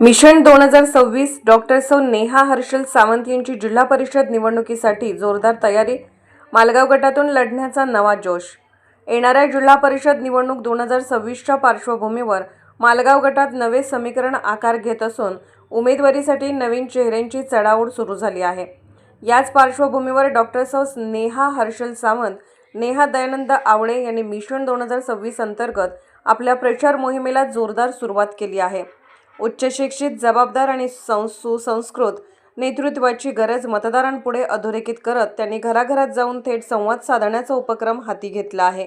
Mission दोन हजार सव्वीस डॉक्टर सौ नेहा हर्षल सावंत यांची जिल्हा परिषद निवडणुकीसाठी जोरदार तयारी. मालगाव गटातून लढण्याचा नवा जोश. येणाऱ्या जिल्हा परिषद निवडणूक दोन हजार सव्वीसच्या पार्श्वभूमीवर मालगाव गटात नवे समीकरण आकार घेत असून उमेदवारीसाठी नवीन चेहऱ्यांची चढाओढ सुरू झाली आहे. याच पार्श्वभूमीवर डॉक्टर सौ नेहा हर्षल सावंत नेहा दयानंद आवळे यांनी मिशन दोन हजार सव्वीस अंतर्गत आपल्या प्रचार मोहिमेला जोरदार सुरुवात केली आहे. उच्च शिक्षित जबाबदार आणि सं सुसंस्कृत नेतृत्वाची गरज मतदारांपुढे अधोरेखित करत त्यांनी घराघरात जाऊन थेट संवाद साधण्याचा उपक्रम हाती घेतला आहे.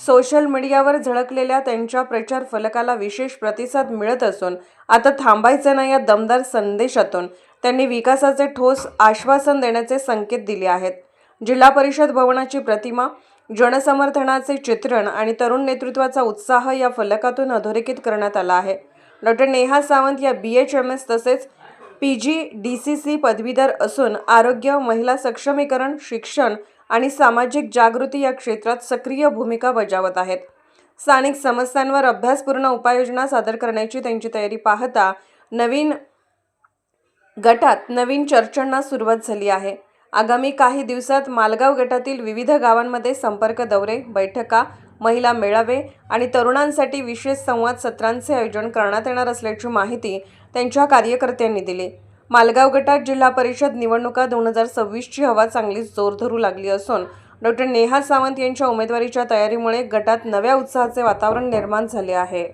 सोशल मीडियावर झळकलेल्या त्यांच्या प्रचार फलकाला विशेष प्रतिसाद मिळत असून आता थांबायचं नाही या दमदार संदेशातून त्यांनी विकासाचे ठोस आश्वासन देण्याचे संकेत दिले आहेत. जिल्हा परिषद भवनाची प्रतिमा जनसमर्थनाचे चित्रण आणि तरुण नेतृत्वाचा उत्साह या फलकातून अधोरेखित करण्यात आला आहे. डॉक्टर नेहा सावंत या बी एच एम एस तसेच P G D C C पदवीधर असून आरोग्य महिला सक्षमीकरण शिक्षण आणि सामाजिक जागृती या क्षेत्रात सक्रिय भूमिका बजावत आहेत. स्थानिक समस्यांवर अभ्यासपूर्ण उपाययोजना सादर करण्याची त्यांची तयारी पाहता नवीन गटात नवीन चर्चांना सुरुवात झाली आहे. आगामी काही दिवसात मालगाव गटातील विविध गावांमध्ये संपर्क दौरे बैठका महिला मेळावे आणि तरुणांसाठी विशेष संवाद सत्रांचे आयोजन करण्यात येणार असल्याची माहिती त्यांच्या कार्यकर्त्यांनी दिली. मालगाव गटात जिल्हा परिषद निवडणुका दोन हजार सव्वीसची हवा चांगलीच जोर धरू लागली असून डॉक्टर नेहा सावंत यांच्या उमेदवारीच्या तयारीमुळे गटात नव्या उत्साहाचे वातावरण निर्माण झाले आहे.